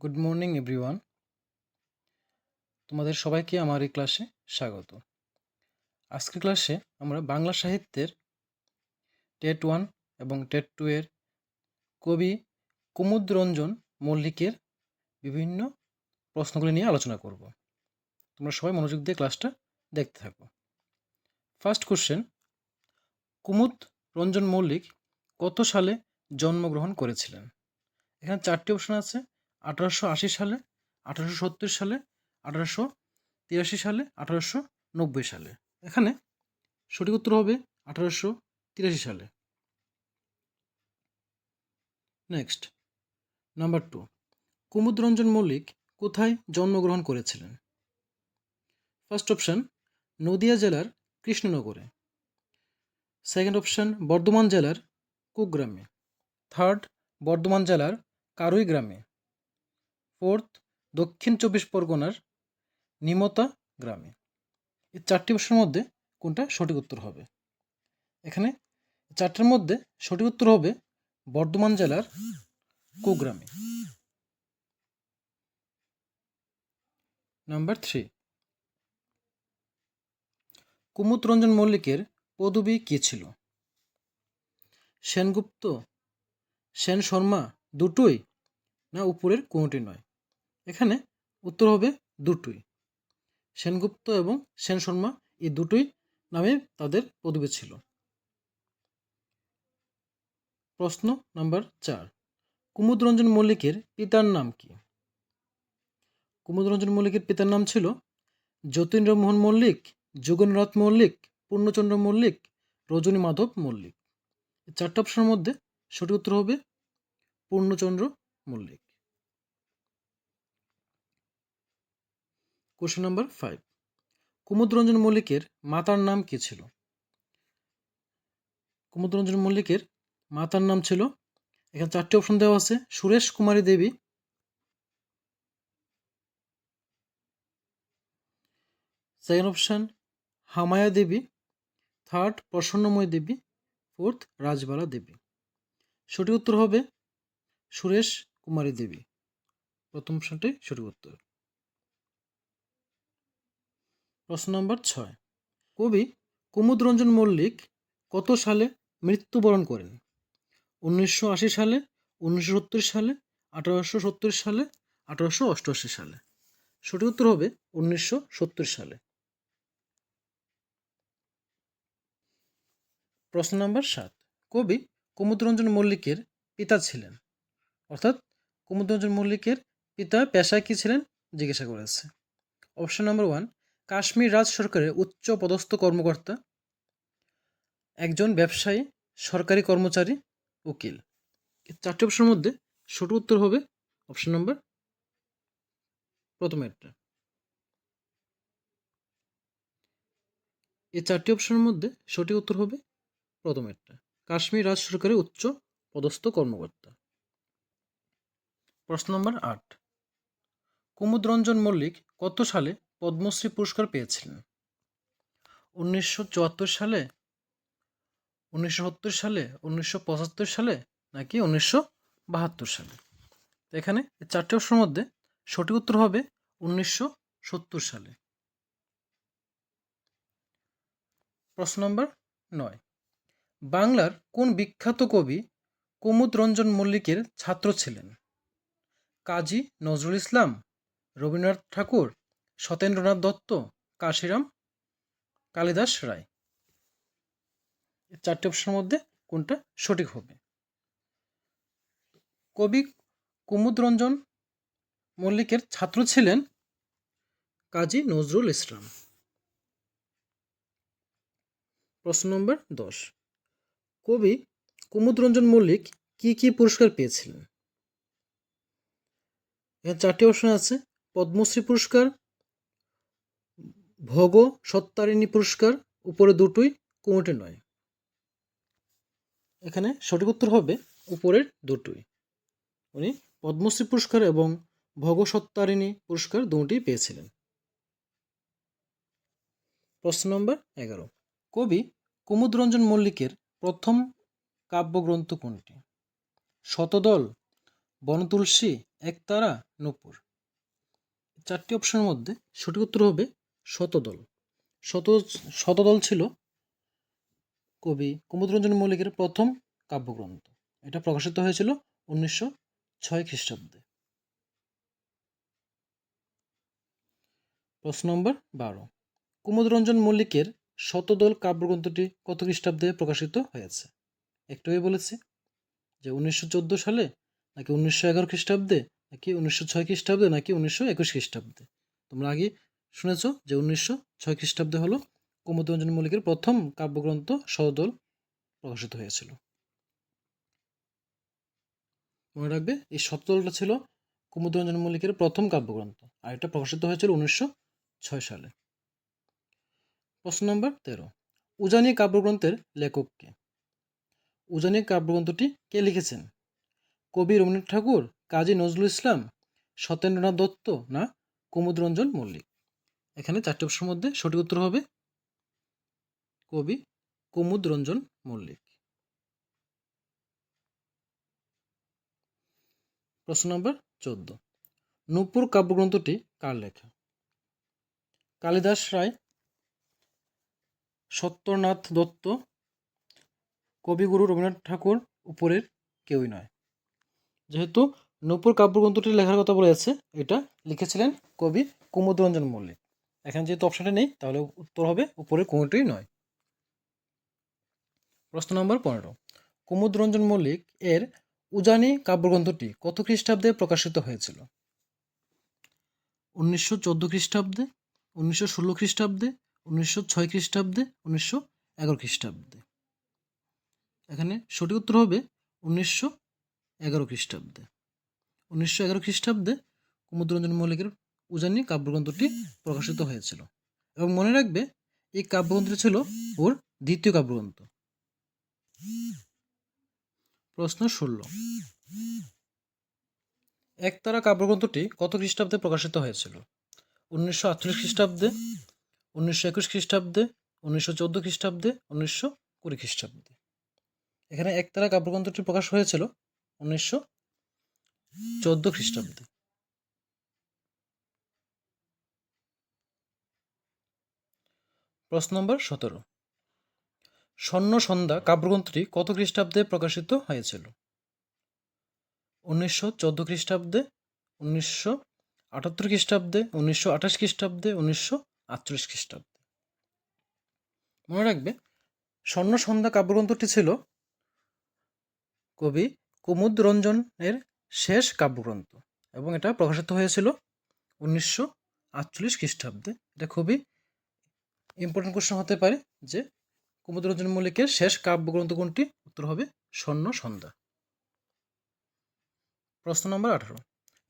Good morning everyone তোমাদের সবাইকে আমার এই ক্লাসে স্বাগত। আজকের ক্লাসে আমরা বাংলা সাহিত্যের টেট ওয়ান এবং টেট টু এর কবি কুমুদরঞ্জন মল্লিকের বিভিন্ন প্রশ্নগুলি নিয়ে আলোচনা করব। তোমরা সবাই মনোযোগ দিয়ে ক্লাসটা দেখতে থাকো। ফার্স্ট কোশ্চেন কুমুদ রঞ্জন মল্লিক কত সালে জন্মগ্রহণ করেছিলেন? এখানে চারটি অপশন আছে। আঠারোশো আশি সালে, আঠারোশো সত্তর সালে, আঠারোশো তিরাশি সালে, আঠারোশো নব্বই সালে। এখানে সঠিক উত্তর হবে আঠারোশো তিরাশি সালে। Next number two Kumudranjan Mallick কোথায় জন্মগ্রহণ করেছিলেন? ফার্স্ট অপশন নদিয়া জেলার কৃষ্ণনগরে। সেকেন্ড অপশন বর্ধমান জেলার কুগ্রামে। থার্ড বর্ধমান জেলার কারুই গ্রামে। ফোর্থ দক্ষিণ চব্বিশ পরগনার নিমতা গ্রামে। এই চারটি অপশনের মধ্যে কোনটা সঠিক উত্তর হবে? এখানে চারটির মধ্যে সঠিক উত্তর হবে বর্ধমান জেলার কুগ্রামে। Number three. কুমুদ রঞ্জন মল্লিকের পদবী কী ছিল? সেনগুপ্ত, সেন শর্মা দুটোই না উপরের কোনোটি নয়? এখানে উত্তর হবে দুটোই। সেনগুপ্ত এবং সেন শর্মা এই দুটোই নামে তাদের পদবী ছিল। প্রশ্ন নাম্বার চার। কুমুদরঞ্জন মল্লিকের পিতার নাম কি? কুমুদরঞ্জন মল্লিকের পিতার নাম ছিল যতীন্দ্রমোহন মল্লিক, যোগেন্দ্রনাথ মল্লিক, পূর্ণচন্দ্র মল্লিক রজনী মাধব মল্লিক চারটা অপশনের মধ্যে সঠিক উত্তর হবে Purnachandra Mallick. Question number five Kumudranjan মল্লিকের মাতার নাম কি ছিল? কুমুদরঞ্জন মল্লিকের মাতার নাম ছিল, এখানে চারটি অপশন দেওয়া আছে, Suresh Kumari Devi second option Hamaya Devi third Prasannamoy Devi fourth Rajbala Devi. সঠিক উত্তর হবে সুরেশ কুমারী দেবী। প্রথম অপশনটি সঠিক উত্তর। প্রশ্ন নম্বর ছয়। কবি কুমুদরঞ্জন মল্লিক কত সালে মৃত্যুবরণ করেন? উনিশশো আশি সালে, উনিশশো সত্তর সালে, আঠারোশো সত্তর সালে, আঠারোশো অষ্টআশি সালে। সঠিক উত্তর হবে উনিশশো সত্তর সালে। প্রশ্ন নম্বর সাত। কবি কুমুদরঞ্জন মল্লিকের পিতা ছিলেন। অর্থাৎ কুমুদরঞ্জন মল্লিকের পিতা পেশায় কী ছিলেন? জিজ্ঞাসা করেছে অপশন নম্বর ওয়ান কাশ্মীর রাজ সরকারের উচ্চ পদস্থ কর্মকর্তা, একজন ব্যবসায়ী, সরকারি কর্মচারী, উকিল। চারটি অপশনের মধ্যে সঠিক উত্তর হবে অপশন নম্বর প্রথমেরটা এই চারটি অপশনের মধ্যে সঠিক উত্তর হবে প্রথমেরটা কাশ্মীর রাজ সরকারের উচ্চ পদস্থ কর্মকর্তা। প্রশ্ন নম্বর আট, কুমুদরঞ্জন মল্লিক কত সালে পদ্মশ্রী পুরস্কার পেয়েছিলেন। উনিশশো চুয়াত্তর সালে, উনিশশো সত্তর সালে, উনিশশো পঁচাত্তর সালে নাকি উনিশশো বাহাত্তর সালে? এখানে চারটি অপশনের মধ্যে সঠিক উত্তর হবে উনিশশো সত্তর সালে। প্রশ্ন নম্বর নয়। বাংলার কোন বিখ্যাত কবি কুমুদ রঞ্জন মল্লিকের ছাত্র ছিলেন? কাজী নজরুল ইসলাম, রবীন্দ্রনাথ ঠাকুর সত্যেন্দ্রনাথ দত্ত, কাশিরাম, কালিদাস রায়। চারটি অপশনের মধ্যে কোনটা সঠিক হবে? কবি কুমুদ রঞ্জন মল্লিকের ছাত্র ছিলেন কাজী নজরুল ইসলাম। প্রশ্ন নম্বর দশ। কবি কুমুদরঞ্জন মল্লিক কি কি পুরস্কার পেয়েছিলেন? এখানে চারটি অপশন আছে, পদ্মশ্রী পুরস্কার ভোগ সত্তারিণী পুরস্কার উপরে দুটোই কোনোটি নয়। এখানে সঠিক উত্তর হবে উপরের দুটোই। উনি পদ্মশ্রী পুরস্কার এবং ভগসত্তারিণী পুরস্কার দুটি পেয়েছিলেন। প্রশ্ন নম্বর এগারো। কবি কুমুদরঞ্জন মল্লিকের প্রথম কাব্যগ্রন্থ কোনটি? শতদল, বনতুলসী, একতারা, নূপুর। চারটি অপশনের মধ্যে সঠিক উত্তর হবে শতদল। শত শতদল ছিল কবি কুমুদরঞ্জন মল্লিকের প্রথম কাব্যগ্রন্থ। এটা প্রকাশিত হয়েছিল উনিশশো ছয় খ্রিস্টাব্দে। প্রশ্ন নম্বর বারো। কুমুদরঞ্জন মল্লিকের শতদল কাব্যগ্রন্থটি কত খ্রিস্টাব্দে প্রকাশিত হয়েছে? একটু আগে বলেছি যে উনিশশো চোদ্দ সালে নাকি উনিশশো এগারো খ্রিস্টাব্দে, নাকি উনিশশো ছয় খ্রিস্টাব্দে, নাকি উনিশশো একুশ খ্রিস্টাব্দে। তোমরা আগে শুনেছ যে উনিশশো ছয় খ্রিস্টাব্দে হলো কুমুদরঞ্জন মল্লিকের প্রথম কাব্যগ্রন্থ শতদল প্রকাশিত হয়েছিল। মনে রাখবে, এই শতদলটা ছিল কুমুদরঞ্জন মল্লিকের প্রথম কাব্যগ্রন্থ আর এটা প্রকাশিত হয়েছিল উনিশশো ছয় সালে। প্রশ্ন নম্বর তেরো, উজানি কাব্যগ্রন্থের লেখককে উজানি কাব্যগ্রন্থটি কে লিখেছেন? কবি রবীন্দ্রনাথ ঠাকুর, কাজী নজরুল ইসলাম, সত্যেন্দ্রনাথ দত্ত না কুমুদরঞ্জন মল্লিক? এখানে চারটি অপশনের মধ্যে সঠিক উত্তর হবে কবি কুমুদরঞ্জন মল্লিক। প্রশ্ন নম্বর চোদ্দ। নূপুর কাব্যগ্রন্থটি কার লেখা? কালিদাস রায়, সত্যনাথ দত্ত, কবিগুরু রবীন্দ্রনাথ ঠাকুর উপরের কেউই নয়। যেহেতু নূপুর কাব্যগ্রন্থটি লেখার কথা বলেছে, এটা লিখেছিলেন কবি কুমুদরঞ্জন মল্লিক। এখানে যেহেতু অপশনটা নেই, তাহলে উত্তর হবে উপরের কোনোটিই নয়। প্রশ্ন নম্বর পনেরো। কুমুদরঞ্জন মল্লিক এর উজানি কাব্যগ্রন্থটি কত খ্রিস্টাব্দে প্রকাশিত হয়েছিল? উনিশশো চোদ্দ খ্রিস্টাব্দে, উনিশশো ষোলো খ্রিস্টাব্দে, উনিশশো ছয় খ্রিস্টাব্দে, উনিশশো এগারো খ্রিস্টাব্দে। এখানে সঠিক উত্তর হবে উনিশশো এগারো খ্রিস্টাব্দে। উনিশশো এগারো খ্রিস্টাব্দে কুমুদরঞ্জন মল্লিকের উজানি কাব্যগ্রন্থটি প্রকাশিত হয়েছিল এবং মনে রাখবে, এই কাব্যগ্রন্থটি ছিল ওর দ্বিতীয় কাব্যগ্রন্থ। প্রশ্ন ষোলো। একতারা কাব্যগ্রন্থটি কত খ্রিস্টাব্দে প্রকাশিত হয়েছিল? উনিশশো আটচল্লিশ খ্রিস্টাব্দে, উনিশশো একুশ খ্রিস্টাব্দে, উনিশশো চোদ্দ খ্রিস্টাব্দে, উনিশশো কুড়ি খ্রিস্টাব্দে। এখানে একতারা কাব্যগ্রন্থটি প্রকাশ হয়েছিল উনিশশো চোদ্দ খ্রিস্টাব্দে। প্রশ্ন নম্বর সতেরো। স্বর্ণ সন্ধ্যা কাব্যগ্রন্থটি কত খ্রিস্টাব্দে প্রকাশিত হয়েছিল? উনিশশো চোদ্দ খ্রিস্টাব্দে, উনিশশো আটাত্তর খ্রিস্টাব্দে, উনিশশো আঠাশ খ্রিস্টাব্দে, উনিশশো আটচল্লিশ খ্রিস্টাব্দে। মনে রাখবে, স্বর্ণ সন্ধ্যা কাব্যগ্রন্থটি ছিল কবি কুমুদ রঞ্জনের শেষ কাব্যগ্রন্থ এবং এটা প্রকাশিত হয়েছিল উনিশশো আটচল্লিশ খ্রিস্টাব্দে। এটা খুবই ইম্পর্টেন্ট কোশ্চেন হতে পারে যে, কুমুদরঞ্জন মল্লিকের শেষ কাব্যগ্রন্থ কোনটি? উত্তর হবে, স্বর্ণ সন্ধ্যা। প্রশ্ন নম্বর আঠারো।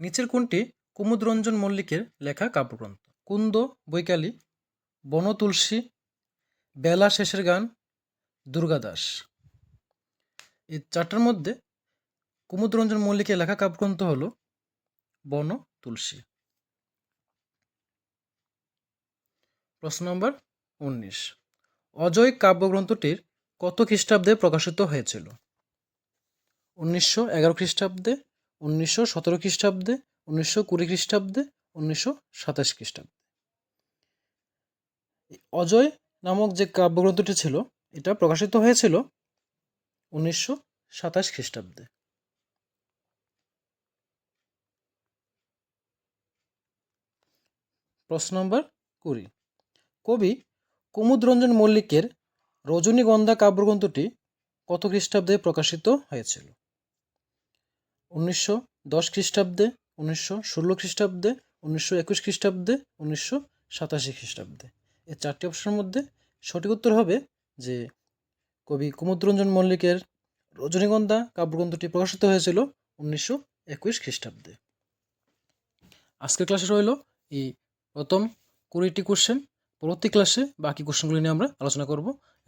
নিচের কোনটি কুমুদরঞ্জন মল্লিকের লেখা কাব্যগ্রন্থ? কুন্দ, বৈকালী, বনতুলসী, বেলা শেষের গান দুর্গাদাস এই চারটার মধ্যে কুমুদরঞ্জন মল্লিকের লেখা কাব্যগ্রন্থ হল বন তুলসী প্রশ্ন নম্বর উনিশ। অজয় কাব্যগ্রন্থটির কত খ্রিস্টাব্দে প্রকাশিত হয়েছিল? উনিশশো এগারো খ্রিস্টাব্দে, উনিশশো সতেরো খ্রিস্টাব্দে, উনিশশো কুড়ি খ্রিস্টাব্দে, উনিশশো সাতাশ খ্রিস্টাব্দে। অজয় নামক যে কাব্যগ্রন্থটি ছিল, এটা প্রকাশিত হয়েছিল উনিশশো সাতাশ খ্রিস্টাব্দে। প্রশ্ন নম্বর কুড়ি। কবি কুমুদরঞ্জন মল্লিকের রজনীগন্ধা কাব্যগ্রন্থটি কত খ্রিস্টাব্দে প্রকাশিত হয়েছিল? উনিশশো দশ খ্রিস্টাব্দে, উনিশশো ষোলো খ্রিস্টাব্দে, উনিশশো একুশ খ্রিস্টাব্দে, উনিশশো সাতাশি খ্রিস্টাব্দে। এই চারটি অপশনের মধ্যে সঠিক উত্তর হবে যে কবি কুমুদরঞ্জন মল্লিকের রজনীগন্ধা কাব্যগ্রন্থটি প্রকাশিত হয়েছিল উনিশশো একুশ খ্রিস্টাব্দে। আজকের ক্লাসে রইল এই প্রথম কুড়িটি কোশ্চেন পরবর্তী ক্লাসে বাকি কোশ্চেনগুলি নিয়ে আমরা আলোচনা করব।